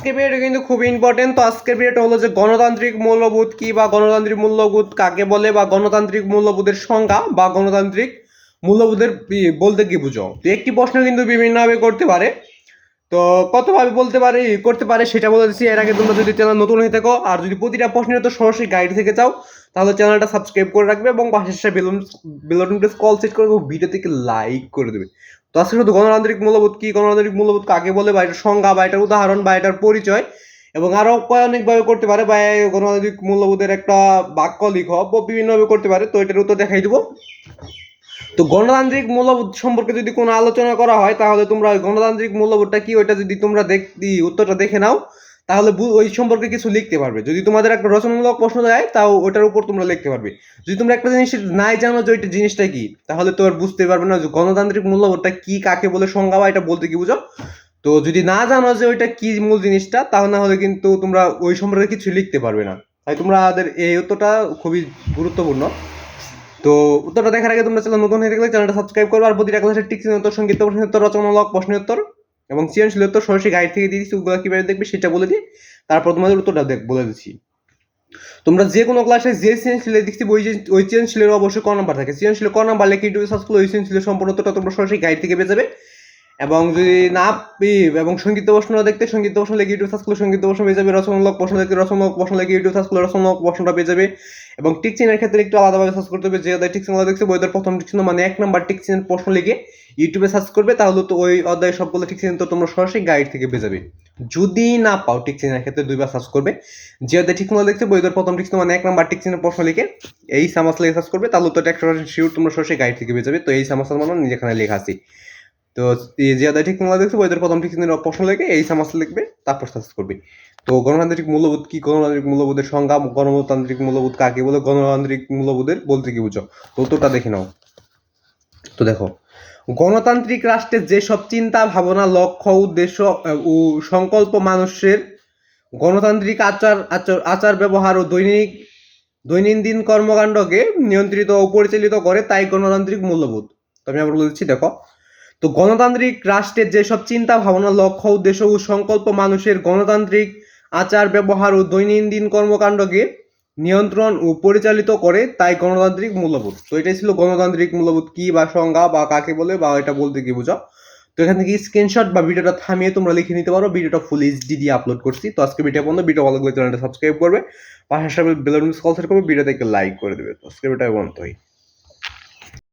আজকের ভিডিওটা কিন্তু খুব ইম্পর্টেন্ট তো আজকের ভিডিওটা হলো যে গণতান্ত্রিক মূল্যবোধ কি বা গণতান্ত্রিক মূল্যবোধ কাকে বলে বা গণতান্ত্রিক মূল্যবোধের সংজ্ঞা বা গণতান্ত্রিক মূল্যবোধের বলতে কি বুঝো? তো একটি প্রশ্ন কিন্তু বিভিন্নভাবে করতে পারে। তো কতভাবে বলতে পারে, করতে পারে সেটা বলে দিচ্ছি। এর আগে তোমরা যদি চ্যানেল নতুন হয়ে থাকো, আর যদি প্রতিটা প্রশ্নের তো সরাসরি গাইড থেকে চাও, তাহলে চ্যানেলটা সাবস্ক্রাইব করে রাখবে এবং সাথে বেলুন বেলুন প্রেস কল সেট করে ভিডিও থেকে লাইক করে দেবে। তো আজকে শুধু গণতান্ত্রিক মূল্যবোধ কি? গণতান্ত্রিক মূল্যবোধ কাকে বলে বা এটার সংজ্ঞা বা এটার উদাহরণ বা এটার পরিচয়? এবং আরও অনেকভাবে করতে পারে বা গণতান্ত্রিক মূল্যবোধের একটা বাক্য লিখ বিভিন্নভাবে করতে পারে। তো এটার উত্তর দেখাই দেবো। তো গণতান্ত্রিক মূল্যবোধ সম্পর্কে যদি কোনো আলোচনা করা হয়, তাহলে তোমরা গণতান্ত্রিক মূল্যবোধটা কি? ওইটা যদি তোমরা দেখ উত্তরটা দেখে নাও। তাহলে ওই সম্পর্কে কিছু লিখতে পারবে। যদি তোমাদের একটা রচনামূলক প্রশ্ন দেয় তাও ওটার উপর তোমরা লিখতে পারবে। যদি তোমরা একটা জিনিস নাই জানো যে ওইটা জিনিসটা কি, তাহলে তো আর বুঝতে পারবে না যে গণতান্ত্রিক মূল্যবোধটা কি, কাকে বলে, সংজ্ঞা বা এটা বলতে কি বুঝো? তো যদি না জানো যে ওইটা কি মূল জিনিসটা, তাহলে না হলে কিন্তু তোমরা ওই সম্পর্কে কিছু লিখতে পারবে না। তাই তোমাদের এই উত্তরটা খুবই গুরুত্বপূর্ণ। তো উত্তরটা দেখার আগে তোমরা চ্যানেল নতুন হয়ে থাকলে চ্যানেলটা সাবস্ক্রাইব করবে, আর প্রতিটা ক্লাসের টিক উত্তর সংগীত প্রশ্ন উত্তর, রচনামূলক প্রশ্ন উত্তর এবং সৃজনশীল উত্তর সরাসরি গাইড থেকে দিয়ে দিচ্ছি ওগুলো কীভাবে দেখবে সেটা বলে দিই। তারপর তোমাদের উত্তরটা দেখ, বলে দিচ্ছি তোমরা যে কোনো ক্লাসে যে সৃজনশীলের দেখছি, ওই যে, ওই সৃজনশীলের অবশ্যই ক নাম্বার থাকে। সৃজনশীল ক নাম্বার লেখে ইউটিউবে সার্চ করলে ওই সৃজনশীলের সম্পূর্ণ উত্তরটা তোমরা সরাসরি গাইড থেকে পেয়ে যাবে। এবং যদি না এবং সংগীত প্রশ্ন দেখতে সংগীত প্রশ্ন লেগে ইউটিউব সার্চ করলে সংগীত প্রশ্ন পেয়ে যাবে, রচনামূলক প্রশ্ন দেখতে, রচনামূলক প্রশ্ন লেগে ইউটিউব সার্চ করলে রচনামূলক প্রশ্নটা পেয়ে যাবে। এবং টিকচিনের ক্ষেত্রে একটু আলাদাভাবে সার্চ করতে হবে, যে অধ্যায় টিকচিনগুলো দেখছে বইদের প্রথম টিকচিন মানে এক নাম্বার টিক টিকচিনের প্রশ্ন লিখে ইউটিউবে সার্চ করবে, তাহলে তো ওই অধ্যায় সবগুলো টিকচিন তো তোমরা সরাসরি গাইড থেকে পেয়ে যাবে। যদি না পাও টিকচিনের ক্ষেত্রে দুইবার সার্চ করবে, যে অধ্যায় টিকচিনগুলো দেখছে বইদের প্রথম টিকচিন মানে এক নাম্বার টিকচিনের প্রশ্ন লিখে এই সামাস লিখে সার্চ করবে, তাহলে তো এটা একশো শিওর তোমরা সরাসরি গাইড থেকে পেয়ে যাবে, তো এই সামাসের মানে যেখানে লেখা আছে। তো এই যে অধ্যায় টিকচিনগুলো দেখছে বইদের প্রথম টিকচিনের প্রশ্ন লিখে এই সামাস লিখবে, তারপর সার্চ করবে। তো, গণতান্ত্রিক মূল্যবোধ কি? গণতান্ত্রিক মূল্যবোধের সংজ্ঞা, গণতান্ত্রিক মূল্যবোধ কাকে বলে? গণতান্ত্রিক মূল্যবোধের বলতে কি বুঝো? উত্তরটা দেখে নাও। তো দেখো, গণতান্ত্রিক রাষ্ট্রের যেসব চিন্তা, ভাবনা, লক্ষ্য, উদ্দেশ্য ও সংকল্প মানুষের গণতান্ত্রিক আচার আচার আচার ব্যবহার ও দৈনিক, দৈনন্দিন কর্মকাণ্ডকে নিয়ন্ত্রিত ও পরিচালিত করে তাই গণতান্ত্রিক মূল্যবোধ। তো আমি আবার বলে দিচ্ছি, দেখো তো গণতান্ত্রিক রাষ্ট্রের যেসব চিন্তা ভাবনা, লক্ষ্য, উদ্দেশ্য ও সংকল্প মানুষের গণতান্ত্রিক আচার, ব্যবহার ও দৈনন্দিন কর্মকাণ্ডকে নিয়ন্ত্রণ ও পরিচালিত করে তাই গণতান্ত্রিক মূল্যবোধ। তো এটাই ছিল গণতান্ত্রিক মূল্যবোধ কি বা সংজ্ঞা বা কাকে বলে বা এটা বলতে কি বোঝা তো এখান থেকে স্ক্রিনশট বা ভিডিওটা থামিয়ে তোমরা লিখে নিতে পারো। ভিডিওটা ফুল এইচডি দিয়ে আপলোড করছি। তো আজকে ভিডিও বন্ধ ভিডিও ভালো লাগলে চ্যানেলটা সাবস্ক্রাইব করবে। পাশে সাথে বেলুন কল সেট করবে ভিডিও থেকে লাইক করে দেবে। তো আজকে ভিডিও বন্ধ হই